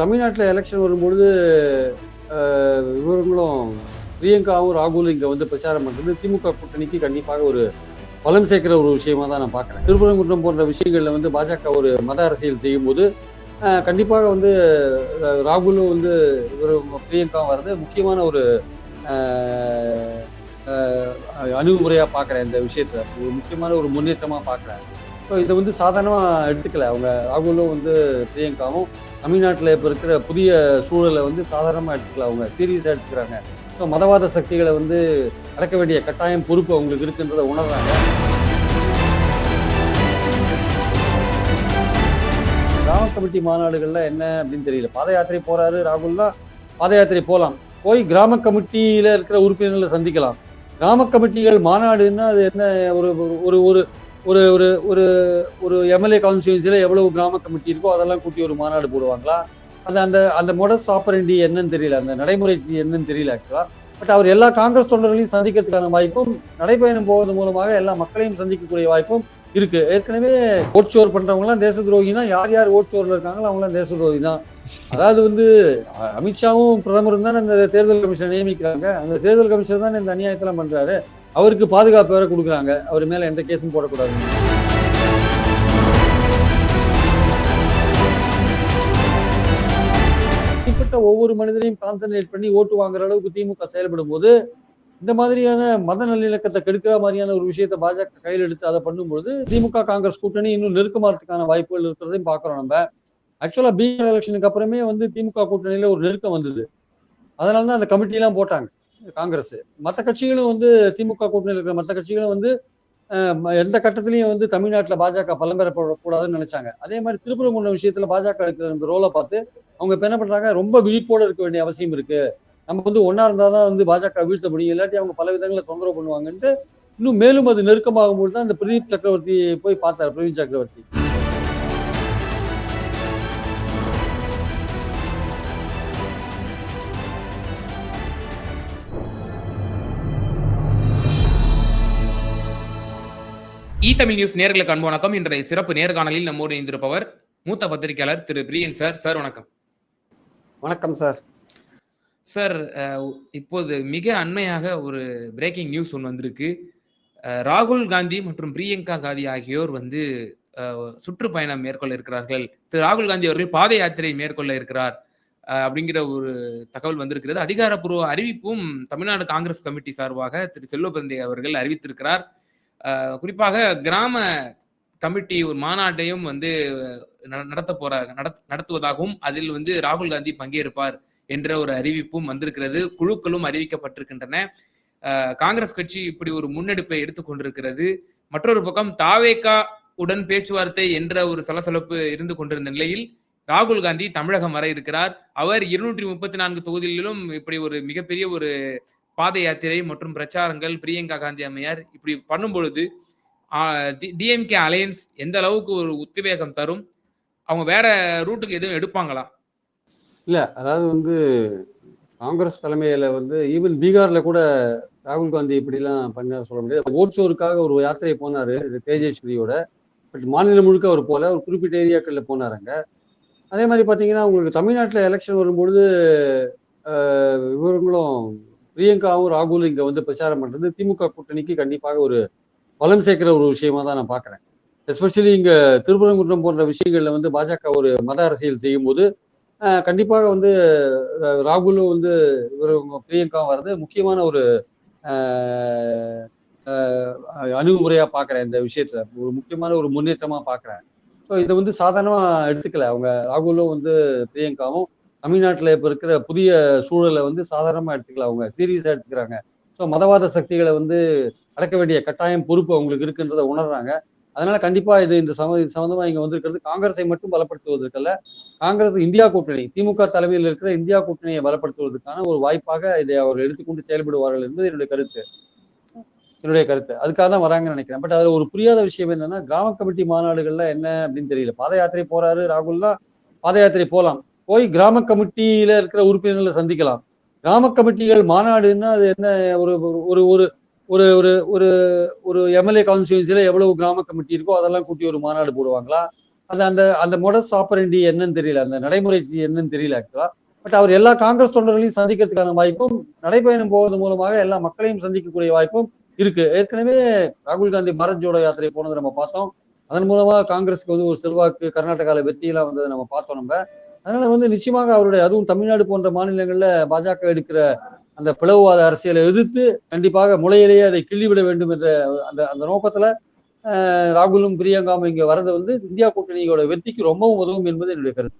தமிழ்நாட்டில் எலெக்ஷன் வரும்பொழுது இவர்களும் பிரியங்காவும் ராகுலும் இங்கே வந்து பிரச்சாரம் பண்ணுறது திமுக கூட்டணிக்கு கண்டிப்பாக ஒரு பலம் சேர்க்கிற ஒரு விஷயமா தான் நான் பார்க்குறேன். திருப்பரங்குன்றம் போன்ற விஷயங்களில் வந்து பாஜக ஒரு மத அரசியல் செய்யும்போது கண்டிப்பாக வந்து ராகுலும் வந்து இவர் பிரியங்காவும் வர்றது முக்கியமான ஒரு அணுகுமுறையாக பார்க்குறேன் இந்த விஷயத்தில். ஒரு முக்கியமான ஒரு முன்னேற்றமாக பார்க்குறேன். ஸோ இதை வந்து சாதாரணமாக எடுத்துக்கல. அவங்க ராகுலும் வந்து பிரியங்காவும் தமிழ்நாட்டில் இப்போ இருக்கிற புதிய சூழலை வந்து சாதாரணமாக எடுத்துக்கல. அவங்க சீரியஸாக எடுத்துக்கிறாங்க. ஸோ மதவாத சக்திகளை வந்து அடக்க வேண்டிய கட்டாயம் பொறுப்பு அவங்களுக்கு இருக்குன்றதை உணர்றாங்க. கிராம கமிட்டி மாநாடுகளில் என்ன அப்படின்னு தெரியல. பாத யாத்திரை போகிறாரு ராகுல்லாம் பாத யாத்திரை போகலாம் போய் கிராம கமிட்டியில் இருக்கிற உறுப்பினர்களை சந்திக்கலாம். கிராம கமிட்டிகள் மாநாடுன்னா அது என்ன ஒரு ஒரு- ஒரு ஒரு ஒரு ஒரு ஒரு எம்எல்ஏ கான்ஸ்டியூன்சியில் எவ்வளவு கிராம கமிட்டி இருக்கோ அதெல்லாம் கூட்டி ஒரு மாநாடு போடுவாங்களா? அது அந்த அந்த மொடஸ் ஆப்பரண்டி என்னன்னு தெரியல. அந்த நடைமுறை என்னன்னு தெரியல ஆக்சுவலா பட் அவர் எல்லா காங்கிரஸ் தொண்டர்களையும் சந்திக்கிறதுக்கான வாய்ப்பும் நடைபயணம் போவது மூலமாக எல்லா மக்களையும் சந்திக்கக்கூடிய வாய்ப்பும் இருக்கு. ஏற்கனவே ஓட்சோர் பண்றவங்கலாம் தேச துரோகினா யார் யார் ஓட்சோர்ல இருக்காங்களோ அவங்களாம் தேச துரோகி தான். அதாவது வந்து அமித்ஷாவும் பிரதமரும் தான் இந்த தேர்தல் கமிஷனை நியமிக்கிறாங்க. அந்த தேர்தல் கமிஷன் தான் இந்த அநியாயத்தெல்லாம் பண்றாரு. அவருக்கு பாதுகாப்பு வேற கொடுக்குறாங்க. அவர் மேல எந்த கேஸும் போடக்கூடாது. தனிப்பட்ட ஒவ்வொரு மனிதனையும் கான்சென்ட்ரேட் பண்ணி ஓட்டு வாங்குற அளவுக்கு திமுக செயல்படும் போது இந்த மாதிரியான மத நல்லிணக்கத்தை கெடுக்கிற மாதிரியான ஒரு விஷயத்த பாஜக கையில் எடுத்து அதை பண்ணும்போது திமுக காங்கிரஸ் கூட்டணி இன்னும் நெருக்கமாறதுக்கான வாய்ப்புகள் இருக்கிறதையும் பார்க்குறோம் நம்ம. ஆக்சுவலா பீகார் எலெக்ஷனுக்கு அப்புறமே வந்து திமுக கூட்டணியில ஒரு நெருக்கம் வந்தது. அதனால தான் அந்த கமிட்டி எல்லாம் போட்டாங்க. காங்கிரஸ். மற்ற கட்சிகளும் வந்து திமுக கூட்டணியில் இருக்கிற மற்ற கட்சிகளும் வந்து எந்த கட்டத்திலையும் வந்து தமிழ்நாட்டில் பாஜக பலம் பெறக்கூடாதுன்னு நினைச்சாங்க. அதே மாதிரி திருப்பரங்குன்றம் விஷயத்துல பாஜக எடுக்கிற இந்த ரோலை பார்த்து அவங்க இப்போ என்ன பண்றாங்க? ரொம்ப விழிப்போட இருக்க வேண்டிய அவசியம் இருக்கு. நம்ம வந்து ஒன்னா இருந்தாதான் வந்து பாஜக வீழ்த்த முடியும். இல்லாட்டி அவங்க பல விதங்களை தொந்தரவு பண்ணுவாங்கன்ட்டு இன்னும் மேலும் அது நெருக்கமாகும்போது தான் இந்த பிரதீப் சக்கரவர்த்தி போய் பார்த்தார் பிரவீன் சக்கரவர்த்தி. இ தமிழ் நியூஸ் நேர்களுக்கு அன்பு வணக்கம். இன்றைய சிறப்பு நேர்காணலில் நம்மோடு இணைந்திருப்பவர் மூத்த பத்திரிகையாளர் திரு பிரியன் சார். சார் வணக்கம். வணக்கம் சார். சார் இப்போது மிக அண்மையாக ஒரு பிரேக்கிங் நியூஸ் ஒன்று வந்திருக்கு. ராகுல் காந்தி மற்றும் பிரியங்கா காந்தி ஆகியோர் வந்து சுற்றுப்பயணம் மேற்கொள்ள இருக்கிறார்கள். திரு ராகுல் காந்தி அவர்கள் பாத யாத்திரை மேற்கொள்ள இருக்கிறார் அப்படிங்கிற ஒரு தகவல் வந்திருக்கிறது. அதிகாரப்பூர்வ அறிவிப்பும் தமிழ்நாடு காங்கிரஸ் கமிட்டி சார்பாக திரு செல்வபந்தி அவர்கள் அறிவித்திருக்கிறார். குறிப்பாக கிராம கமிட்டி ஒரு மாநாட்டையும் வந்து நட- நடத்த போறாங்க நடத்- நடத்துவதாகவும் அதில் வந்து ராகுல் காந்தி பங்கேற்பார் என்ற ஒரு அறிவிப்பும் வந்திருக்கிறது. குழுக்களும் அறிவிக்கப்பட்டிருக்கின்றன. காங்கிரஸ் கட்சி இப்படி ஒரு முன்னெடுப்பை எடுத்துக்கொண்டிருக்கிறது மற்றொரு பக்கம் தாவேகா உடன் பேச்சுவார்த்தை என்ற ஒரு சலசலப்பு இருந்து கொண்டிருந்த நிலையில் ராகுல் காந்தி தமிழகம் வர இருக்கிறார். அவர் இருநூற்றி முப்பத்தி நான்கு தொகுதிகளிலும் இப்படி ஒரு மிகப்பெரிய ஒரு பாத யாத்திரை மற்றும் பிரச்சாரங்கள் பிரியங்கா காந்தி அம்மையார் இப்படி பண்ணும் பொழுது டிஎம்கே அலையன்ஸ் எந்த அளவுக்கு ஒரு உத்வேகம் தரும்? அவங்க வேற ரூட்டுக்கு எதுவும் எடுப்பாங்களா? இல்ல அதாவது வந்து காங்கிரஸ் தலைமையில வந்து ஈவன் பீகார்ல கூட ராகுல் காந்தி இப்படிலாம் பண்ணார் சொல்ல முடியாது. ஓட்சோருக்காக ஒரு யாத்திரை போனாரு தேஜஸ்வரியோட பட் மாநிலம் முழுக்க அவர் போல ஒரு குறிப்பிட்ட ஏரியாக்கள்ல போனாருங்க அதே மாதிரி பாத்தீங்கன்னா உங்களுக்கு தமிழ்நாட்டுல எலெக்ஷன் வரும்பொழுது ஆஹ், இவர்களும் பிரியங்காவும் ராகுலும் இங்க வந்து பிரச்சாரம் பண்றது திமுக கூட்டணிக்கு கண்டிப்பாக ஒரு பலம் சேர்க்கிற ஒரு விஷயமா தான் நான் பாக்குறேன் எஸ்பெஷலி இங்க திருப்பரங்குன்றம் போன்ற விஷயங்கள்ல வந்து பாஜக ஒரு மத அரசியல் செய்யும்போது போது கண்டிப்பாக வந்து ராகுலும் வந்து இவர் பிரியங்காவும் வர்றது முக்கியமான ஒரு அணுகுமுறையா பார்க்குறேன் இந்த விஷயத்துல. ஒரு முக்கியமான ஒரு முன்னேற்றமா பார்க்குறேன். ஸோ இதை வந்து சாதாரணமா எடுத்துக்கல. அவங்க ராகுலும் வந்து பிரியங்காவும் தமிழ்நாட்டில் இப்போ இருக்கிற புதிய சூழலை வந்து சாதாரணமாக எடுத்துக்கல அவங்க சீரியஸாக எடுத்துக்கிறாங்க. ஸோ மதவாத சக்திகளை வந்து அடக்க வேண்டிய கட்டாயம் பொறுப்பு அவங்களுக்கு இருக்குன்றதை உணர்றாங்க. அதனால கண்டிப்பாக இது இந்த சம இது சம்மந்தமாக இங்கே வந்திருக்கிறது காங்கிரஸை மட்டும் பலப்படுத்துவதற்கல்ல காங்கிரஸ் இந்தியா கூட்டணி திமுக தலைமையில் இருக்கிற இந்தியா கூட்டணியை பலப்படுத்துவதற்கான ஒரு வாய்ப்பாக இதை அவர்கள் எடுத்துக்கொண்டு செயல்படுவார்கள் என்பது என்னுடைய கருத்து. என்னுடைய கருத்து. அதுக்காக தான் வராங்கன்னு நினைக்கிறேன். பட் அதில் ஒரு புரியாத விஷயம் என்னன்னா கிராம கமிட்டி மாநாடுகள்ல என்ன அப்படின்னு தெரியல. பாத யாத்திரை போறாரு ராகுல்லாம் பாத யாத்திரை போகலாம் போய் கிராம கமிட்டியில இருக்கிற உறுப்பினர்களை சந்திக்கலாம். கிராம கமிட்டிகள் மாநாடுன்னா அது என்ன ஒரு ஒரு ஒரு ஒரு ஒரு ஒரு ஒரு எம்எல்ஏ கான்ஸ்டியூன்சில எவ்வளவு கிராம கமிட்டி இருக்கோ அதெல்லாம் கூட்டி ஒரு மாநாடு போடுவாங்களா? அது அந்த அந்த மொடஸ் ஆப்பரண்டி என்னன்னு தெரியல. அந்த நடைமுறை என்னன்னு தெரியல ஆக்சுவலா பட் அவர் எல்லா காங்கிரஸ் தொண்டர்களையும் சந்திக்கிறதுக்கான வாய்ப்பும் நடைபயணம் போவது மூலமாக எல்லா மக்களையும் சந்திக்கக்கூடிய வாய்ப்பும் இருக்கு. ஏற்கனவே ராகுல் காந்தி பாரத் ஜோடோ யாத்திரை போனதை நம்ம பார்த்தோம். அதன் மூலமா காங்கிரஸ்க்கு வந்து ஒரு செல்வாக்கு கர்நாடகால வெற்றியெல்லாம் வந்ததை நம்ம பார்த்தோம் நம்ம. அதனால வந்து நிச்சயமாக அவருடைய அதுவும் தமிழ்நாடு போன்ற மாநிலங்கள்ல பாஜக எடுக்கிற அந்த பிளவுவாத அரசியலை எதிர்த்து கண்டிப்பாக முளையிலேயே அதை கிள்ளிவிட வேண்டும் என்ற அந்த அந்த நோக்கத்துல ராகுலும் பிரியங்காவும் இங்க வரது வந்து இந்தியா கூட்டணியோட வெற்றிக்கு ரொம்பவும் உதவும் என்பது என்னுடைய கருத்து.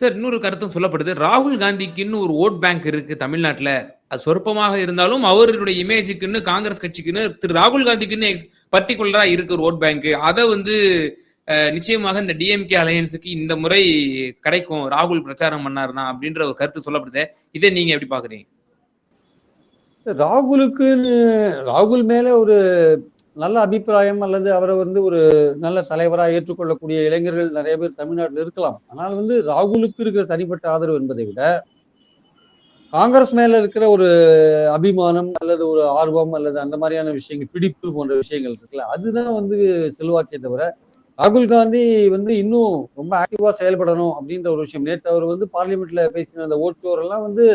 சார் இன்னொரு கருத்தும் சொல்லப்படுது. ராகுல் காந்திக்குன்னு ஒரு ஓட் பேங்க் இருக்கு தமிழ்நாட்டுல. அது சொற்பமாக இருந்தாலும் அவருடைய இமேஜுக்குன்னு காங்கிரஸ் கட்சிக்குன்னு திரு ராகுல் காந்திக்குன்னு பர்டிகுலரா இருக்கு ஒரு ஓட் பேங்க். அதை வந்து நிச்சயமாக இந்த டிஎம்கே அலையன்ஸுக்கு இந்த முறை கிடைக்கும். ராகுல் பிரச்சாரம் பண்ணாருனா அப்படின்ற ஒரு கருத்து சொல்லப்படுது. இதை நீங்க எப்படி பாக்குறீங்க ராகுலுக்குன்னு ராகுல் மேல ஒரு நல்ல அபிப்பிராயம் அல்லது அவரை வந்து ஒரு நல்ல தலைவராக ஏற்றுக்கொள்ளக்கூடிய இளைஞர்கள் நிறைய பேர் தமிழ்நாட்டில் இருக்கலாம். ஆனால் வந்து ராகுலுக்கு இருக்கிற தனிப்பட்ட ஆதரவு என்பதை விட காங்கிரஸ் மேல இருக்கிற ஒரு அபிமானம் அல்லது ஒரு ஆர்வம் அல்லது அந்த மாதிரியான விஷயங்கள் பிடிப்பு போன்ற விஷயங்கள் இருக்குல்ல அதுதான் வந்து செல்வாக்கே தவிர ராகுல் காந்தி வந்து இன்னும் ரொம்ப ஆக்டிவா செயல்படணும் அப்படின்ற ஒரு விஷயம். நேற்று அவர் வந்து பார்லிமெண்ட்ல பேசின அந்த ஓட்சோர் எல்லாம் வந்து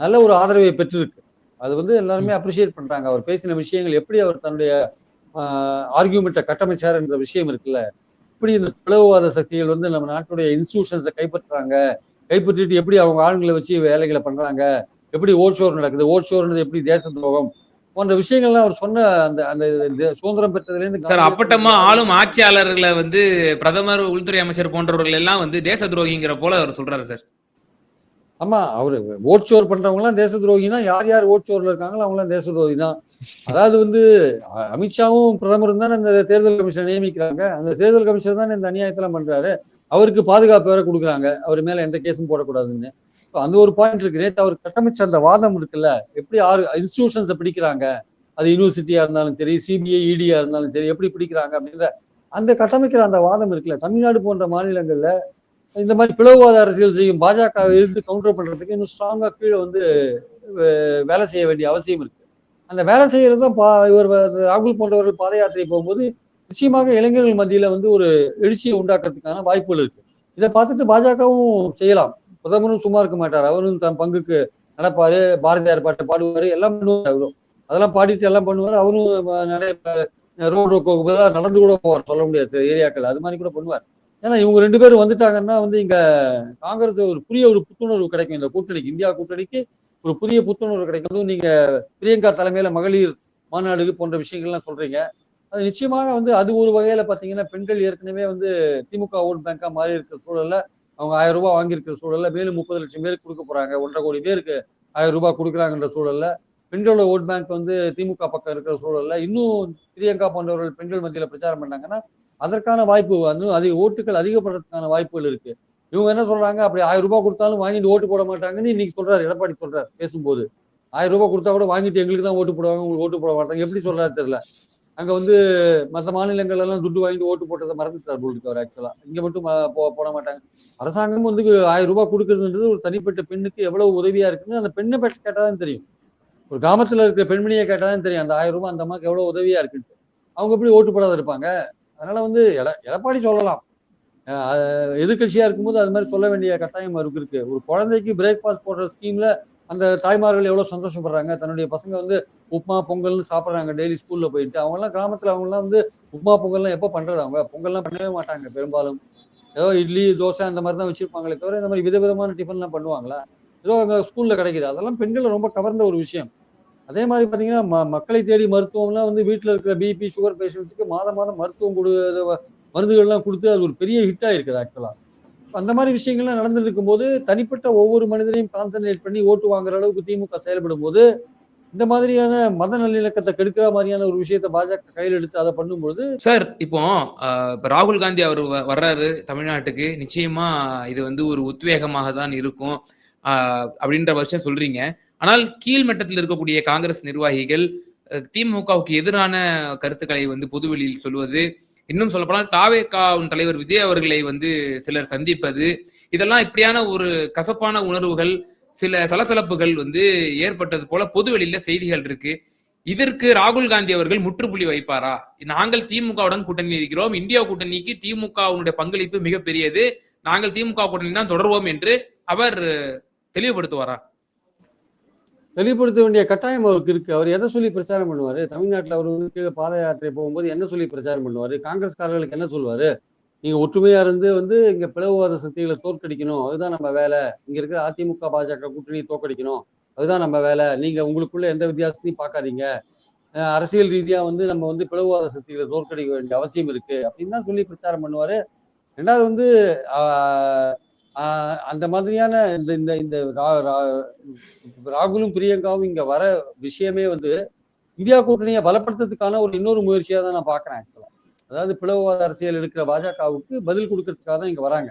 நல்ல ஒரு ஆதரவை பெற்றிருக்கு. அது வந்து எல்லாருமே அப்ரிஷியேட் பண்றாங்க. அவர் பேசின விஷயங்கள் எப்படி அவர் தன்னுடைய ஆர்கியூமெண்ட்டை கட்டமைச்சார் என்ற விஷயம் இருக்குல்ல. எப்படி இந்த பிளவுவாத சக்திகள் வந்து நம்ம நாட்டுடைய இன்ஸ்டிடியூஷன்ஸை கைப்பற்றுறாங்க கைப்பற்றிட்டு எப்படி அவங்க ஆளுங்களை வச்சு வேலைகளை பண்றாங்க. எப்படி ஓட் ஷோர் நடக்குது? ஓட் ஷோர்ன்றது எப்படி தேச துரோகம்? போன்ற விஷயங்கள்லாம் அவர் சொன்ன அந்த அந்த சுதந்திரம் பெற்றதுல இருந்து சார் அப்பட்டமா ஆளும் ஆட்சியாளர்களை வந்து பிரதமர் உள்துறை அமைச்சர் போன்றவர்கள் எல்லாம் வந்து தேச துரோகிங்கிற போல அவர் சொல்றாரு சார். ஆமா அவரு ஓட் சோர் பண்றவங்க எல்லாம் தேச துரோகினா யார் யார் ஓட் சோர்ல இருக்காங்களோ அவங்க எல்லாம் தேச துரோகி தான் அதாவது வந்து அமித்ஷாவும் பிரதமரும் தானே இந்த தேர்தல் கமிஷன் நியமிக்கிறாங்க. அந்த தேர்தல் கமிஷன் தானே இந்த அநியாயத்தெல்லாம் பண்றாரு. அவருக்கு பாதுகாப்பு வேற கொடுக்குறாங்க. அவர் மேல எந்த கேஸும் போடக்கூடாதுன்னு. அந்த ஒரு பாயிண்ட் இருக்கு. நேற்று அவர் கட்டமைச்ச அந்த வாதம் இருக்குல்ல எப்படி ஆறு இன்ஸ்டிடியூஷன்ஸை பிடிக்கிறாங்க? அது யூனிவர்சிட்டியா இருந்தாலும் சரி சிபிஐ இடியா இருந்தாலும் சரி எப்படி பிடிக்கிறாங்க அப்படின்ற அந்த கட்டமைக்கிற அந்த வாதம் இருக்குல்ல தமிழ்நாடு போன்ற மாநிலங்கள்ல இந்த மாதிரி பிளவுவாத அரசியல் செய்யும் பாஜக எதிர்த்து கவுண்டர் பண்றதுக்கு இன்னும் ஸ்ட்ராங்கா கீழே வந்து வேலை செய்ய வேண்டிய அவசியம் இருக்கு. அந்த வேலை செய்யறது தான் பா இவர் ராகுல் போன்றவர்கள் பாத யாத்திரை போகும்போது நிச்சயமாக இளைஞர்கள் மத்தியில வந்து ஒரு எழுச்சியை உண்டாக்குறதுக்கான வாய்ப்புகள் இருக்கு. இதை பார்த்துட்டு பாஜகவும் செய்யலாம். பிரதமரும் சும்மா இருக்க மாட்டார். அவரும் தன் பங்குக்கு நடப்பாரு பாரதியார் பாட்டை பாடுவாரு எல்லாம் பண்ணுவார் அவரும் அதெல்லாம் பாடிட்டு எல்லாம் பண்ணுவார். அவரும் நிறைய ரோடு பதிலாக நடந்து கூட போவார் சொல்ல முடியாது ஏரியாக்கள். அது மாதிரி கூட பண்ணுவார். ஏன்னா இவங்க ரெண்டு பேரும் வந்துட்டாங்கன்னா வந்து இங்க காங்கிரஸ் ஒரு புதிய ஒரு புத்துணர்வு கிடைக்கும். இந்த கூட்டணிக்கு இந்தியா கூட்டணிக்கு ஒரு புதிய புத்துணர்வு கிடைக்கும். நீங்க பிரியங்கா தலைமையில மகளிர் மாநாடு போன்ற விஷயங்கள்லாம் சொல்றீங்க. அது நிச்சயமாக வந்து அது ஒரு வகையில பாத்தீங்கன்னா பெண்கள் ஏற்கனவே வந்து திமுக ஓட் பேங்கா மாறி இருக்கிற சூழல்ல அவங்க ஆயிரம் ரூபாய் வாங்கியிருக்கிற சூழல்ல மேலும் முப்பது லட்சம் பேருக்கு கொடுக்க போறாங்க. ஒன்றரை கோடி பேருக்கு ஆயிரம் ரூபாய் கொடுக்குறாங்கன்ற சூழல்ல. பெண்களோட ஓட் பேங்க் வந்து திமுக பக்கம் இருக்கிற சூழல்ல இன்னும் பிரியங்கா போன்றவர்கள் பெண்கள் மத்தியில பிரச்சாரம் பண்ணாங்கன்னா அதற்கான வாய்ப்பு வந்து அதிக ஓட்டுகள் அதிகப்படுறதுக்கான வாய்ப்புகள் இருக்கு. இவங்க என்ன சொல்றாங்க? அப்படி ஆயிரம் ரூபாய் கொடுத்தாலும் வாங்கிட்டு ஓட்டு போட மாட்டாங்கன்னு இன்னைக்கு சொல்றாரு. எடப்பாடி சொல்றாரு பேசும்போது. ஆயிரம் ரூபாய் கொடுத்தா கூட வாங்கிட்டு எங்களுக்கு தான் ஓட்டு போடுவாங்க உங்களுக்கு ஓட்டு போட மாட்டாங்க. எப்படி சொல்றாரு தெரியல. அங்க வந்து மற்ற மாநிலங்கள் எல்லாம் துட்டு வாங்கிட்டு ஓட்டு போட்டதை மறந்துட்டார் போல் அவர் ஆக்சுவலா இங்க மட்டும் போட மாட்டாங்க. அரசாங்கம் வந்து ஆயிரம் ரூபாய் கொடுக்குறதுன்றது ஒரு தனிப்பட்ட பெண்ணுக்கு எவ்வளவு உதவியா இருக்குன்னு அந்த பெண்ணை பற்றி கேட்டாதான் தெரியும். ஒரு கிராமத்துல இருக்கிற பெண்மணியை கேட்டாதான் தெரியும். அந்த ஆயிரம் ரூபாய் அந்த அம்மாக்கு எவ்வளவு உதவியா இருக்குன்ட்டு. அவங்க எப்படி ஓட்டு போடாத இருப்பாங்க? அதனால வந்து எட எடப்பாடி சொல்லலாம். எதிர்கட்சியா இருக்கும்போது அது மாதிரி சொல்ல வேண்டிய கட்டாயம் இருக்கு. ஒரு குழந்தைக்கு பிரேக்ஃபாஸ்ட் போடுற ஸ்கீம்ல அந்த தாய்மார்கள் எவ்வளவு சந்தோஷப்படுறாங்க? தன்னுடைய பசங்க வந்து உப்புமா பொங்கல்னு சாப்பிட்றாங்க டெய்லி ஸ்கூல்ல போயிட்டு. அவங்க எல்லாம் கிராமத்துல அவங்க எல்லாம் வந்து உப்புமா பொங்கல்லாம் எப்போ பண்றது அவங்க? பொங்கல்லாம் பண்ணவே மாட்டாங்க பெரும்பாலும். ஏதோ இட்லி தோசை அந்த மாதிரி தான் வச்சிருப்பாங்களே தவிர இந்த மாதிரி விதவிதமான டிஃபன்லாம் பண்ணுவாங்களா? ஏதோ அங்க ஸ்கூல்ல கிடைக்குது. அதெல்லாம் பெண்கள் ரொம்ப கவர்ந்த ஒரு விஷயம். அதே மாதிரி பாத்தீங்கன்னா ம- மக்களை தேடி மருத்துவம்லாம் வந்து வீட்டில் இருக்கிற பிபி சுகர் பேஷண்ட்ஸுக்கு மாதம் மாதம் மருத்துவம் கொடு மருந்துகள்லாம் கொடுத்து அது ஒரு பெரிய ஹிட் ஆயிருக்குது ஆக்சுவலா அந்த மாதிரி விஷயங்கள்லாம் நடந்துட்டு இருக்கும்போது தனிப்பட்ட ஒவ்வொரு மனிதரையும் கான்சென்ட்ரேட் பண்ணி ஓட்டு வாங்குற அளவுக்கு திமுக செயல்படும் போது இந்த மாதிரியான மத நல்லிணக்கத்தை கெடுக்கிற மாதிரியான ஒரு விஷயத்த பாஜக கையில் எடுத்து அதை பண்ணும்போது சார் இப்போ இப்ப ராகுல் காந்தி அவர் வ- வர்றாரு தமிழ்நாட்டுக்கு நிச்சயமா இது வந்து ஒரு உத்வேகமாக தான் இருக்கும் அப்படின்ற வருஷம் சொல்றீங்க. ஆனால் கீழ்மட்டத்தில் இருக்கக்கூடிய காங்கிரஸ் நிர்வாகிகள் திமுகவுக்கு எதிரான கருத்துக்களை வந்து பொதுவெளியில் சொல்வது இன்னும் சொல்லப்போனால் தாவேக்காவின் தலைவர் விஜய் அவர்களை வந்து சிலர் சந்திப்பது இதெல்லாம் இப்படியான ஒரு கசப்பான உணர்வுகள் சில சலசலப்புகள் வந்து ஏற்பட்டது போல பொதுவெளியில செய்திகள் இருக்கு. இதற்கு ராகுல் காந்தி அவர்கள் முற்றுப்புள்ளி வைப்பாரா? நாங்கள் திமுகவுடன் கூட்டணி இருக்கிறோம். இந்தியா கூட்டணிக்கு திமுகவுடைய பங்களிப்பு மிகப்பெரியது. நாங்கள் திமுக கூட்டணி தான் தொடர்வோம் என்று அவர் தெளிவுபடுத்துவாரா? வெளிப்படுத்த வேண்டிய கட்டாயம் அவருக்கு இருக்கு. அவர் எதை சொல்லி பிரச்சாரம் பண்ணுவாரு? தமிழ்நாட்டுல அவர் வந்து கீழே பாத யாத்திரை போகும்போது என்ன சொல்லி பிரச்சாரம் பண்ணுவாரு? காங்கிரஸ்காரர்களுக்கு என்ன சொல்லுவாரு? நீங்க ஒற்றுமையா இருந்து வந்து இங்க பிளவுவாத சக்திகளை தோற்கடிக்கணும். அதுதான் நம்ம வேலை. இங்க இருக்கிற அதிமுக பாஜக கூட்டணியை தோற்கடிக்கணும். அதுதான் நம்ம வேலை. நீங்க உங்களுக்குள்ள எந்த வித்தியாசத்தையும் பார்க்காதீங்க. அஹ் அரசியல் ரீதியா வந்து நம்ம வந்து பிளவுவாத சக்திகளை தோற்கடிக்க வேண்டிய அவசியம் இருக்கு. அப்படின்னு தான் சொல்லி பிரச்சாரம் பண்ணுவாரு. ரெண்டாவது வந்து ஆஹ் ஆஹ் அந்த மாதிரியான இந்த இந்த இந்த ராகுலும் பிரியங்காவும் இங்க வர விஷயமே வந்து இந்தியா கூட்டணியை பலப்படுத்துறதுக்கான ஒரு இன்னொரு முயற்சியா தான் நான் பாக்குறேன் actually. அதாவது பிளவுவாத அரசியல் எடுக்கிற பாஜகவுக்கு பதில் கொடுக்கறதுக்காக தான் இங்க வராங்க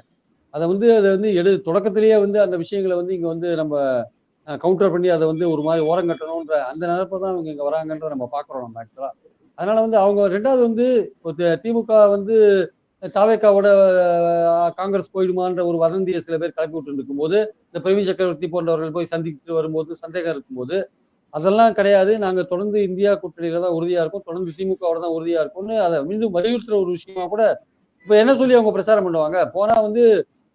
அதை வந்து அதை வந்து எடு தொடக்கத்திலேயே வந்து அந்த விஷயங்களை வந்து இங்க வந்து நம்ம கவுண்டர் பண்ணி அதை வந்து ஒரு மாதிரி ஓரம் கட்டணும்ன்ற அந்த நினைப்பை தான் அவங்க இங்க வராங்கன்றத நம்ம பாக்குறோம் நம்ம ஆக்சுவலா அதனால வந்து அவங்க ரெண்டாவது வந்து ஒரு திமுக வந்து தாவேக்காவோட காங்கிரஸ் போயிடுமான்ற ஒரு வதந்தியை சில பேர் கிளப்பி விட்டு இருக்கும்போது இந்த பிரவீன் சக்கரவர்த்தி போன்றவர்கள் போய் சந்தித்து வரும்போது சந்தேகம் இருக்கும்போது அதெல்லாம் கிடையாது. நாங்கள் தொடர்ந்து இந்தியா கூட்டணியில தான் உறுதியா இருக்கோம். தொடர்ந்து திமுகவோட தான் உறுதியா இருக்கும்னு அதை மீண்டும் வலியுறுத்துற ஒரு விஷயமா கூட இப்போ என்ன சொல்லி அவங்க பிரச்சாரம் பண்ணுவாங்க? போனா வந்து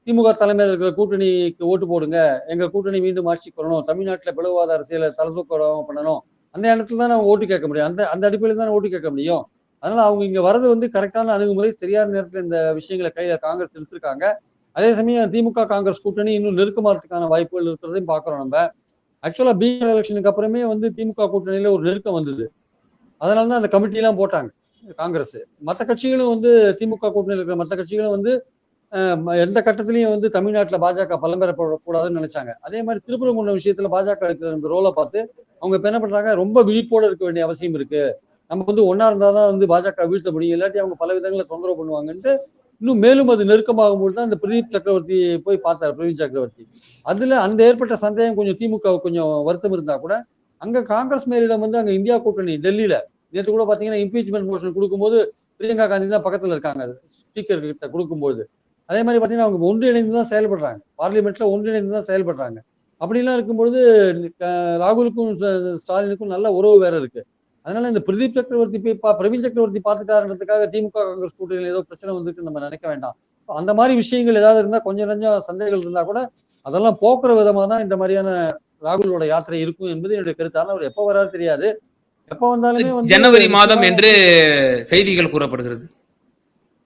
திமுக தலைமையில் இருக்கிற கூட்டணிக்கு ஓட்டு போடுங்க. எங்க கூட்டணி மீண்டும் ஆட்சிக்கு வரணும். தமிழ்நாட்டில் பிளவாத அரசியலை தலதூக்க பண்ணணும். அந்த இடத்துல தான் நம்ம ஓட்டு கேட்க முடியும். அந்த அந்த அடிப்படையில் தான் ஓட்டு கேட்க முடியும். அதனால அவங்க இங்க வர்றது வந்து கரெக்டான அணுகுமுறை சரியான நேரத்துல இந்த விஷயங்களை கையில காங்கிரஸ் எடுத்திருக்காங்க. அதே சமயம் திமுக காங்கிரஸ் கூட்டணி இன்னும் நெருக்கமாறதுக்கான வாய்ப்புகள் இருக்கிறதையும் பாக்குறோம் நம்ம. ஆக்சுவலா பீகார் எலெக்ஷனுக்கு அப்புறமே வந்து திமுக கூட்டணியில ஒரு நெருக்கம் வந்தது. அதனால தான் அந்த கமிட்டி எல்லாம் போட்டாங்க காங்கிரஸ். மற்ற கட்சிகளும் வந்து திமுக கூட்டணியில் இருக்கிற மற்ற கட்சிகளும் வந்து எந்த கட்டத்திலையும் வந்து தமிழ்நாட்டில் பாஜக பலம் பெறப்படக்கூடாதுன்னு நினைச்சாங்க. அதே மாதிரி திருப்பரங்குன்ற விஷயத்துல பாஜக எடுக்கிற இந்த ரோலை பார்த்து அவங்க இப்போ என்ன பண்றாங்க? ரொம்ப விழிப்போட இருக்க வேண்டிய அவசியம் இருக்கு. நம்ம வந்து ஒன்னா இருந்தாதான் வந்து பாஜக வீழ்த்த முடியும் இல்லாட்டி அவங்க பல விதங்களை தொந்தரவு பண்ணுவாங்கன்ட்டு இன்னும் மேலும் அது நெருக்கமாகும் போது தான் இந்த பிரதீப் சக்கரவர்த்தி போய் பார்த்தாரு பிரவீன் சக்கரவர்த்தி. அதுல அந்த ஏற்பட்ட சந்தேகம் கொஞ்சம் திமுக கொஞ்சம் வருத்தம் இருந்தா கூட அங்க காங்கிரஸ் மேலிடம் வந்து அங்க இந்தியா கூட்டணி டெல்லியில. நேற்று கூட பாத்தீங்கன்னா இம்பீச்மெண்ட் மோஷன் கொடுக்கும்போது பிரியங்கா காந்தி தான் பக்கத்துல இருக்காங்க ஸ்பீக்கர் கிட்ட கொடுக்கும்போது. அதே மாதிரி பாத்தீங்கன்னா அவங்க ஒன்றிணைந்து தான் செயல்படுறாங்க. பார்லிமெண்ட்ல ஒன்றிணைந்து தான் செயல்படுறாங்க. அப்படிலாம் இருக்கும்பொழுது ராகுலுக்கும் ஸ்டாலினுக்கும் நல்ல உறவு வேற இருக்கு. அதனால இந்த பிரதீப் சக்கரவர்த்தி போய் பா பிரவீன் சக்கரவர்த்தி பார்த்துட்டாருன்றதுக்காக திமுக காங்கிரஸ் கூட்டணியில் ஏதோ பிரச்சனை வந்திருக்குன்னு நம்ம நினைக்க வேண்டாம். அந்த மாதிரி விஷயங்கள் ஏதாவது இருந்தா கொஞ்சம் கொஞ்சம் சந்தேகங்கள் இருந்தா கூட அதெல்லாம் போக்குற விதமா தான் இந்த மாதிரியான ராகுலோட யாத்திரை இருக்கும் என்பது என்னுடைய கருத்து ஆனா அவர் எப்ப வராரு தெரியாது. எப்ப வந்தாலுமே வந்து ஜனவரி மாதம் என்று செய்திகள் கூறப்படுகிறது.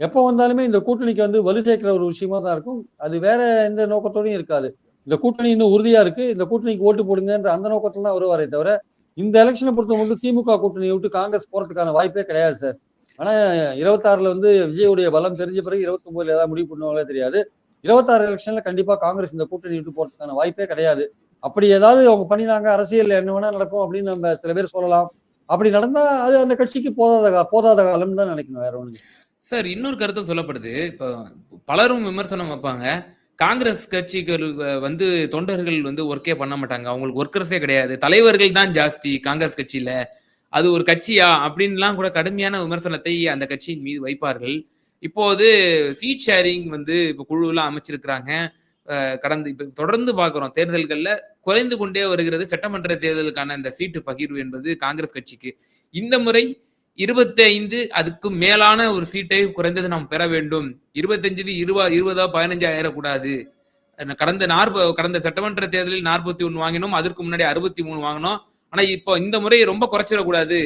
எப்ப வந்தாலுமே இந்த கூட்டணிக்கு வந்து வலு சேர்க்கிற ஒரு விஷயமா தான் இருக்கும். அது வேற எந்த நோக்கத்தோடயும் இருக்காது. இந்த கூட்டணி இன்னும் உறுதியா இருக்கு. இந்த கூட்டணிக்கு ஓட்டு போடுங்கன்ற அந்த நோக்கத்துல தான் வருவாரே தவிர இந்த எலெக்ஷனை பொறுத்த மட்டும் திமுக கூட்டணியை விட்டு காங்கிரஸ் போறதுக்கான வாய்ப்பே கிடையாது சார் ஆனா இருபத்தாறுல வந்து விஜயுடைய பலம் தெரிஞ்ச பிறகு இருபத்தி ஒன்பதுல ஏதாவது முடிவு பண்ணுவாங்களே தெரியாது. இருபத்தாறு எலெக்ஷன்ல கண்டிப்பா காங்கிரஸ் இந்த கூட்டணி விட்டு போறதுக்கான வாய்ப்பே கிடையாது. அப்படி ஏதாவது அவங்க பண்ணினாங்க அரசியல் என்ன வேணா நடக்கும் அப்படின்னு நம்ம சில பேர் சொல்லலாம். அப்படி நடந்தா அது அந்த கட்சிக்கு போதாத போதாத காலம் தான் நினைக்கணும் வேற ஒண்ணு சார் இன்னொரு கருத்து சொல்லப்படுது. இப்போ பலரும் விமர்சனம் வைப்பாங்க. காங்கிரஸ் கட்சிகள் வந்து தொண்டர்கள் வந்து ஒர்க்கே பண்ண மாட்டாங்க. அவங்களுக்கு ஒர்க்கர்ஸே கிடையாது. தலைவர்கள் தான் ஜாஸ்தி காங்கிரஸ் கட்சியில. அது ஒரு கட்சியா? அப்படின்லாம் கூட கடுமையான விமர்சனத்தை அந்த கட்சியின் மீது வைப்பார்கள். இப்போது சீட் ஷேரிங் வந்து இப்போ குழுலாம் அமைச்சிருக்கிறாங்க. கடந்து இப்போ தொடர்ந்து பார்க்குறோம். தேர்தல்களில் குறைந்து கொண்டே வருகிறது. சட்டமன்ற தேர்தலுக்கான இந்த சீட்டு பகிர்வு என்பது காங்கிரஸ் கட்சிக்கு. இந்த முறை இருபத்தி ஐந்து அதுக்கு மேலான ஒரு சீட்டை குறைந்தது நாம் பெற வேண்டும். இருபத்தஞ்சு இருபா இருபதா பதினஞ்சு ஆயிரக்கூடாது. கடந்த நாற்பது கடந்த சட்டமன்ற தேர்தலில் நாற்பத்தி ஒன்று வாங்கினோம் அதற்கு முன்னாடி அறுபத்தி மூணு வாங்கினோம். ஆனா இப்போ இந்த முறை ரொம்ப குறைச்சிடக்கூடாது.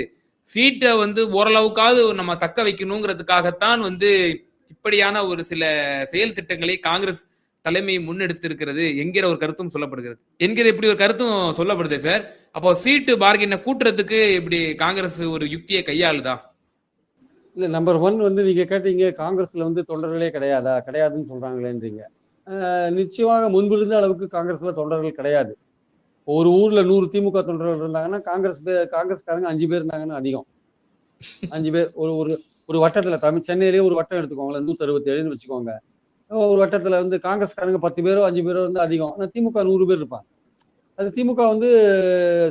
சீட்டை வந்து ஓரளவுக்காவது நம்ம தக்க வைக்கணுங்கிறதுக்காகத்தான் வந்து இப்படியான ஒரு சில செயல் திட்டங்களை காங்கிரஸ் தலைமை முன்னெடுத்திருக்கிறது என்கிற ஒரு கருத்தும் சொல்லப்படுகிறது. என்கிற இப்படி ஒரு கருத்தும் சொல்லப்படுது சார். அப்போ சீட்டு பார்கெனை கூட்டுறதுக்கு இப்படி காங்கிரஸ் ஒரு யுக்தியை கையாளுதா? இல்ல நம்பர் ஒன் வந்து நீங்க கேட்டீங்க காங்கிரஸ்ல வந்து தொண்டர்களே கிடையாதா? கிடையாதுன்னு சொல்றாங்களேன்றீங்க. நிச்சயமாக நிச்சயமாக முன்பிருந்த அளவுக்கு காங்கிரஸ்ல தொண்டர்கள் கிடையாது. ஒரு ஊர்ல நூறு திமுக தொண்டர்கள் இருந்தாங்கன்னா காங்கிரஸ் பே- காங்கிரஸ்காரங்க அஞ்சு பேர் இருந்தாங்கன்னா அதிகம். அஞ்சு பேர் ஒரு ஒரு ஒரு வட்டத்துல தமிழ் சென்னையிலேயே ஒரு வட்டம் எடுத்துக்கோங்களேன் நூத்தி அறுபத்தி ஏழுன்னு வச்சுக்கோங்க. ஒரு வட்டத்துல வந்து காங்கிரஸ்காரங்க பத்து பேரோ அஞ்சு பேரோ வந்து அதிகம். ஆனா திமுக நூறு பேர் இருப்பாங்க. அது திமுக வந்து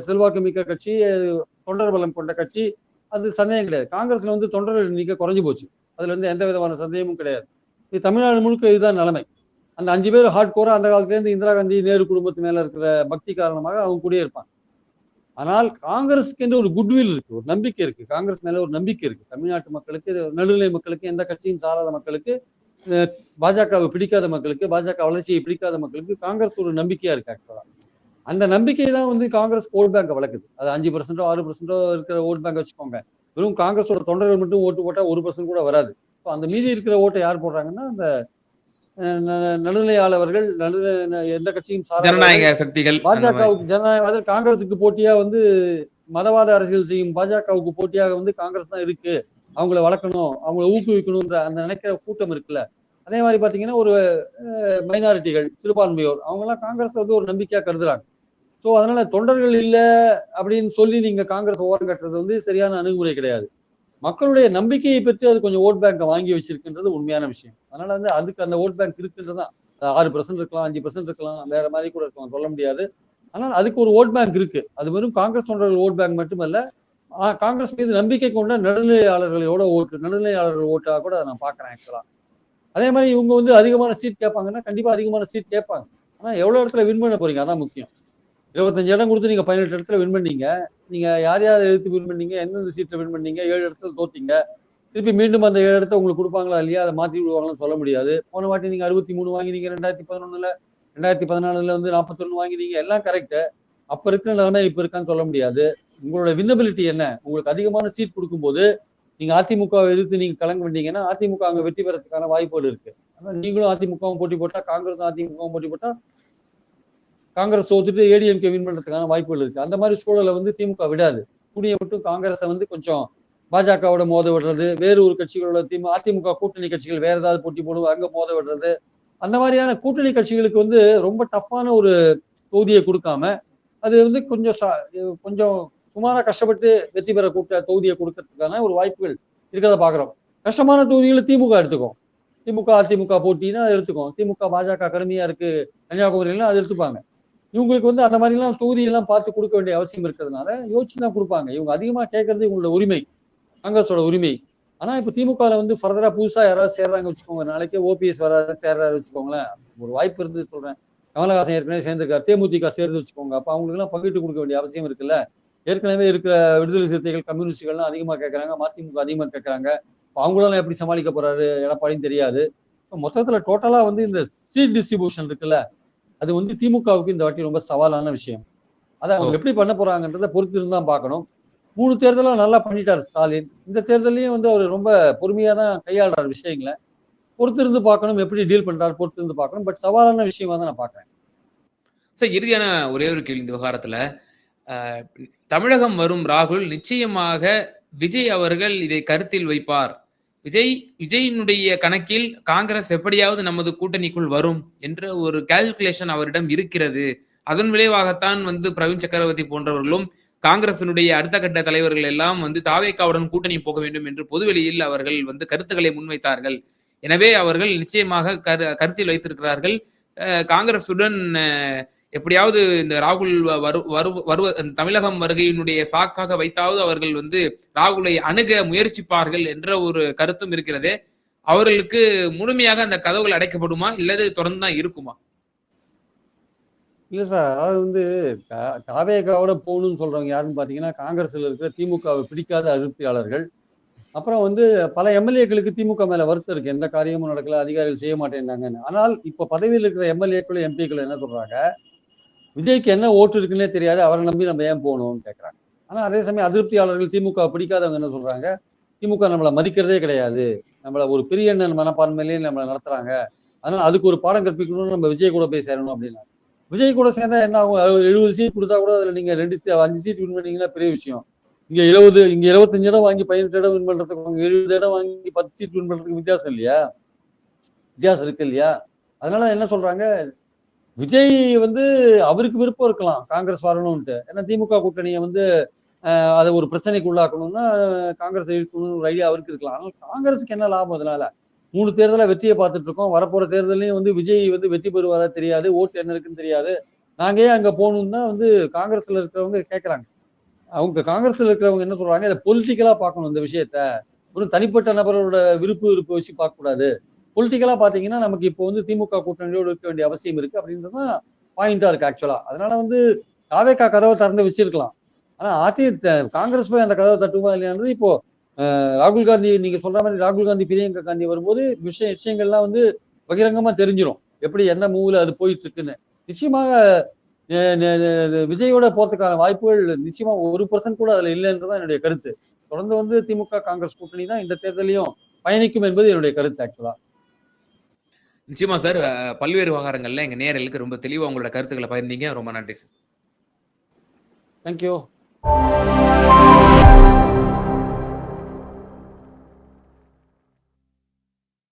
செல்வாக்கு மிக்க கட்சி தொண்டர் பலம் கொண்ட கட்சி அது சந்தேகம் கிடையாது. காங்கிரஸ்ல வந்து தொண்டர்கள் எண்ணிக்கை குறைஞ்சு போச்சு. அதுல வந்து எந்த விதமான சந்தேகமும் கிடையாது. இது தமிழ்நாடு முழுக்க இதுதான் நிலைமை. அந்த அஞ்சு பேர் ஹார்ட் கோரா அந்த காலத்துல இருந்து இந்திரா காந்தி நேரு குடும்பத்து மேல இருக்கிற பக்தி காரணமாக அவங்க கூடயே இருப்பாங்க. ஆனால் காங்கிரஸுக்கு என்று ஒரு குட்வில் இருக்கு ஒரு நம்பிக்கை இருக்கு. காங்கிரஸ் மேல ஒரு நம்பிக்கை இருக்கு. தமிழ்நாட்டு மக்களுக்கு நடுநிலை மக்களுக்கு எந்த கட்சியும் சாராத மக்களுக்கு பாஜகவை பிடிக்காத மக்களுக்கு பாஜக வளர்ச்சியை பிடிக்காத மக்களுக்கு காங்கிரஸ் ஒரு நம்பிக்கையா இருக்கு ஆக்சுவலா அந்த நம்பிக்கை தான் வந்து காங்கிரஸ் ஓட் பேங்கை வளர்க்குது. அது அஞ்சு பர்சன்டோ ஆறு பர்சன்டோ இருக்கிற ஓட் பேங்க் வச்சுக்கோங்க. வெறும் காங்கிரஸோட தொண்டர்கள் மட்டும் ஓட்டு போட்டா ஒரு பர்சன்ட் கூட வராது. இப்போ அந்த மீதி இருக்கிற ஓட்டை யார் போடுறாங்கன்னா அந்த நடுநிலையாளர்கள் நடுநிலை எந்த கட்சியும் ஜனநாயக சக்திகள். பாஜகவுக்கு ஜனநாயக காங்கிரஸுக்கு போட்டியா வந்து மதவாத அரசியல் செய்யும் பாஜகவுக்கு போட்டியாக வந்து காங்கிரஸ் தான் இருக்கு. அவங்கள வளர்க்கணும் அவங்கள ஊக்குவிக்கணும்ன்ற அந்த நினைக்கிற கூட்டம் இருக்குல்ல. அதே மாதிரி பாத்தீங்கன்னா ஒரு மைனாரிட்டிகள் சிறுபான்மையோர் அவங்க எல்லாம் காங்கிரஸ் வந்து ஒரு நம்பிக்கையா கருதுறாங்க. ஸோ அதனால தொண்டர்கள் இல்லை அப்படின்னு சொல்லி நீங்க காங்கிரஸ் ஓரம் கட்டுறது வந்து சரியான அணுகுமுறை கிடையாது. மக்களுடைய நம்பிக்கையை பெற்று அது கொஞ்சம் ஓட் பேங்கை வாங்கி வச்சிருக்குன்றது உண்மையான விஷயம். அதனால வந்து அதுக்கு அந்த ஓட் பேங்க் இருக்குன்றதான் ஆறு பர்சன்ட் இருக்கலாம் அஞ்சு பர்சன்ட் இருக்கலாம் வேற மாதிரி கூட இருக்கலாம் சொல்ல முடியாது. ஆனால் அதுக்கு ஒரு ஓட் பேங்க் இருக்கு. அது வெறும் காங்கிரஸ் தொண்டர்கள் ஓட் பேங்க் மட்டுமல்ல காங்கிரஸ் மீது நம்பிக்கை கொண்ட நடுநிலையாளர்களோட ஓட்டு நடுநிலையாளர்கள் ஓட்டாக கூட அதை நான் பார்க்குறேன் ஆக்சுவலா அதே மாதிரி இவங்க வந்து அதிகமான சீட் கேட்பாங்கன்னா கண்டிப்பாக அதிகமான சீட் கேட்பாங்க. ஆனா எவ்வளவு இடத்துல வின் பண்ண போறீங்க? அதான் முக்கியம். இருபத்தஞ்சு இடம் கொடுத்து நீங்க பதினெட்டு இடத்துல வின் பண்ணீங்க. நீங்க யார் யார் எடுத்து வின் பண்ணீங்க? எந்தெந்த சீட்ல வின் பண்ணீங்க? ஏழு இடத்துல தோத்தீங்க. திருப்பி மீண்டும் அந்த ஏழு இடத்த உங்களுக்கு கொடுப்பாங்களா இல்லையா? அதை மாற்றி விடுவாங்களான்னு சொல்ல முடியாது. போன வாட்டி நீங்க அறுபத்தி மூணு வாங்கினீங்க ரெண்டாயிரத்தி பதினொன்னுல. ரெண்டாயிரத்தி பதினாலுல வந்து நாற்பத்தொன்னு வாங்கினீங்க. எல்லாம் கரெக்டு அப்ப இருக்கிற நிலைமை இப்ப இருக்கான்னு சொல்ல முடியாது. உங்களோட வின்னபிலிட்டி என்ன? உங்களுக்கு அதிகமான சீட் கொடுக்கும்போது நீங்க அதிமுகவை எதிர்த்து நீங்க கலங்க வேண்டீங்கன்னா அதிமுக அங்க வெற்றி பெறதுக்கான வாய்ப்புகள் இருக்கு. அதான் நீங்களும் அதிமுகவும் போட்டி போட்டா காங்கிரஸும் அதிமுகவும் போட்டி போட்டா காங்கிரஸ் தோத்துட்டு ஏடிஎம்கே வின் பண்றதுக்கான வாய்ப்புகள் இருக்கு. அந்த மாதிரி சூழலை வந்து திமுக விடாது. கூடிய மட்டும் காங்கிரஸை வந்து கொஞ்சம் பாஜகவோட மோத விடுறது வேறு ஒரு கட்சிகளோட திமுக அதிமுக கூட்டணி கட்சிகள் வேற ஏதாவது போட்டி போடுவோம் அங்க மோத விடுறது. அந்த மாதிரியான கூட்டணி கட்சிகளுக்கு வந்து ரொம்ப டஃப்பான ஒரு தொகுதியை கொடுக்காம அது வந்து கொஞ்சம் கொஞ்சம் சுமாரா கஷ்டப்பட்டு வெற்றி பெற கூட்ட தொகுதியை கொடுக்கறதுக்கான ஒரு வாய்ப்புகள் இருக்கிறத பாக்குறோம். கஷ்டமான தொகுதிகளை திமுக எடுத்துக்கும். திமுக அதிமுக போட்டின்னா எடுத்துக்கும். திமுக பாஜக கடுமையா இருக்கு. கன்னியாகுமரியிலாம் அது எடுத்துப்பாங்க. இவங்களுக்கு வந்து அந்த மாதிரிலாம் தொகுதியெல்லாம் பார்த்து கொடுக்க வேண்டிய அவசியம் இருக்கிறதுனால யோசிச்சு தான் கொடுப்பாங்க. இவங்க அதிகமா கேட்கறது இவங்களோட உரிமை காங்கிரஸோட உரிமை. ஆனா இப்ப திமுகவில் வந்து ஃபர்தரா புதுசா யாராவது சேர்றாங்க வச்சுக்கோங்க. நாளைக்கே ஓபிஎஸ் வராது சேர்றாரு வச்சுக்கோங்களேன். ஒரு வாய்ப்பு இருந்து சொல்றேன். கமலஹாசன் ஏற்கனவே சேர்ந்திருக்காரு. தேமுதிக சேர்ந்து வச்சுக்கோங்க. அப்ப அவங்களுக்கு எல்லாம் பங்கிட்டு கொடுக்க வேண்டிய அவசியம் இருக்குல்ல? ஏற்கனவே இருக்கிற விடுதலை சிறுத்தைகள் கம்யூனிஸ்டுகள்லாம் அதிகமா கேட்குறாங்க. மதிமுக அதிகமா கேட்குறாங்க. அப்ப அவங்களெல்லாம் எப்படி சமாளிக்க போறாரு? எடப்பாடின்னு தெரியாது. மொத்தத்துல டோட்டலா வந்து இந்த சீட் டிஸ்ட்ரிபியூஷன் இருக்குல்ல? அது வந்து திமுகவுக்கு இந்த வாட்டி ரொம்ப சவாலான விஷயம். அதை அவங்க எப்படி பண்ண போறாங்கன்றத பொறுத்து இருந்து தான் பார்க்கணும். மூணு தேர்தலும் நல்லா பண்ணிட்டாரு ஸ்டாலின். இந்த தேர்தலையும் வந்து அவர் ரொம்ப பொறுமையா தான் கையாளுறாரு விஷயங்களை. பொறுத்து இருந்து பார்க்கணும் எப்படி டீல் பண்றாரு பொறுத்து இருந்து பார்க்கணும். பட் சவாலான விஷயமா தான் நான் பார்க்கறேன். சார் இறுதியான ஒரே ஒரு கேள்வி இந்த விவகாரத்துல. தமிழகம் வரும் ராகுல் நிச்சயமாக விஜய் அவர்கள் இதை கருத்தில் வைப்பார். விஜய் விஜயினுடைய கணக்கில் காங்கிரஸ் எப்படியாவது நமது கூட்டணிக்குள் வரும் என்ற ஒரு கால்குலேஷன் அவரிடம் இருக்கிறது. அதன் விளைவாகத்தான் வந்து பிரவீன் சக்கரவர்த்தி போன்றவர்களும் காங்கிரசினுடைய அடுத்த கட்ட தலைவர்கள் எல்லாம் வந்து தாவேக்காவுடன் கூட்டணி போக வேண்டும் என்று பொதுவெளியில் அவர்கள் வந்து கருத்துக்களை முன்வைத்தார்கள். எனவே அவர்கள் நிச்சயமாக கரு கருத்தில் வைத்திருக்கிறார்கள். காங்கிரசுடன் எப்படியாவது இந்த ராகுல் வ- வரு வரு வருவ தமிழகம் வருகையினுடைய சாக்காக வைத்தாவது அவர்கள் வந்து ராகுலை அணுக முயற்சிப்பார்கள் என்ற ஒரு கருத்தும் இருக்கிறது. அவர்களுக்கு முழுமையாக அந்த கதவுகள் அடைக்கப்படுமா? இல்லது தொடர்ந்து தான் இருக்குமா? இல்ல சார் அதாவது வந்து காவேகாவோட போகணும்னு சொல்றவங்க யாருன்னு பாத்தீங்கன்னா காங்கிரஸ்ல இருக்கிற திமுகவை பிடிக்காத அதிருப்தியாளர்கள். அப்புறம் வந்து பல எம்எல்ஏக்களுக்கு திமுக மேல வருத்தம் இருக்கு. எந்த காரியமும் நடக்கல அதிகாரிகள் செய்ய மாட்டேன்னாங்கன்னு ஆனால் இப்ப பதவியில் இருக்கிற எம்எல்ஏக்களும் எம்பிக்களும் என்ன சொல்றாங்க? விஜய்க்கு என்ன ஓட்டு இருக்குன்னே தெரியாது. அவரை நம்பி நம்ம ஏன் போகணும்னு கேட்குறாங்க ஆனால் அதே சமயம் அதிருப்தியாளர்கள் திமுக பிடிக்காதவங்க என்ன சொல்றாங்க? திமுக நம்மளை மதிக்கிறதே கிடையாது. நம்மள ஒரு பெரிய எண்ணன் மனப்பான்மையிலேயே நம்மளை நடத்துறாங்க. அதனால அதுக்கு ஒரு பாடம் கற்பிக்கணும்னு நம்ம விஜய் கூட போய் சேரணும் அப்படின்னா. விஜய் கூட சேர்ந்தா என்ன ஆகும்? எழுபது சீட் கொடுத்தா கூட அதுல நீங்க ரெண்டு seat, அஞ்சு சீட் வின் பண்ணீங்கன்னா பெரிய விஷயம். இங்க இருபது இங்க இருபத்தஞ்சு இடம் வாங்கி பதினெட்டு இடம் வின் பண்றதுக்கு அங்க எழுபது இடம் வாங்கி பத்து சீட் வின் பண்றதுக்கு வித்தியாசம் இல்லையா? வித்தியாசம் இருக்கு இல்லையா? அதனால என்ன சொல்றாங்க? விஜய் வந்து அவருக்கு விருப்பம் இருக்கலாம் காங்கிரஸ் வரணும்ட்டு ஏன்னா திமுக கூட்டணியை வந்து அதை ஒரு பிரச்சனைக்கு உள்ளாக்கணும்னா காங்கிரஸ் இழுக்கணும்னு ஒரு ஐடியா அவருக்கு இருக்கலாம். ஆனால் காங்கிரஸுக்கு என்ன லாபம் அதனால? மூணு தேர்தலை வெற்றியை பார்த்துட்டு இருக்கோம். வரப்போற தேர்தலையும் வந்து விஜய் வந்து வெற்றி பெறுவாரா தெரியாது ஓட்டு என்ன இருக்குன்னு தெரியாது. நாங்கள் ஏன் அங்க போகணும்னா வந்து காங்கிரஸ்ல இருக்கிறவங்க கேட்கறாங்க அவங்க காங்கிரஸ்ல இருக்கிறவங்க என்ன சொல்றாங்க? இதை பொலிட்டிக்கலா பார்க்கணும் இந்த விஷயத்த. ஒரு தனிப்பட்ட நபரோட விருப்பு விருப்பு வச்சு பார்க்கக்கூடாது. பொலிட்டிக்கலாக பொலிட்டிக்கலா பாத்தீங்கன்னா நமக்கு இப்போ வந்து திமுக கூட்டணியோடு இருக்க வேண்டிய அவசியம் இருக்கு அப்படின்றதுதான் பாயிண்டா இருக்கு ஆக்சுவலா அதனால வந்து காவேக்கா கதவை திறந்து வச்சிருக்கலாம். ஆனா அதி த- காங்கிரஸ் போய் அந்த கதவை தட்டுமா இல்லையானது இப்போ ராகுல் காந்தி நீங்க சொல்ற மாதிரி ராகுல் காந்தி பிரியங்கா காந்தி வரும்போது விஷய விஷயங்கள்லாம் வந்து பகிரங்கமா தெரிஞ்சிடும் எப்படி என்ன மூவில் அது போயிட்டு இருக்குன்னு நிச்சயமாக விஜயோட போறதுக்கான வாய்ப்புகள் நிச்சயமா ஒரு பர்சன்ட் கூட அதுல இல்லைன்றதான் என்னுடைய கருத்து. தொடர்ந்து வந்து திமுக காங்கிரஸ் கூட்டணி தான் இந்த தேர்தலையும் பயணிக்கும் என்பது என்னுடைய கருத்து ஆக்சுவலா நிச்சயமா சார் பல்வேறு விவகாரங்கள்ல எங்க நேரலுக்கு ரொம்ப தெளிவா உங்களோட கருத்துக்களை பகிர்ந்தீங்க. ரொம்ப நன்றி சார். தேங்க்யூ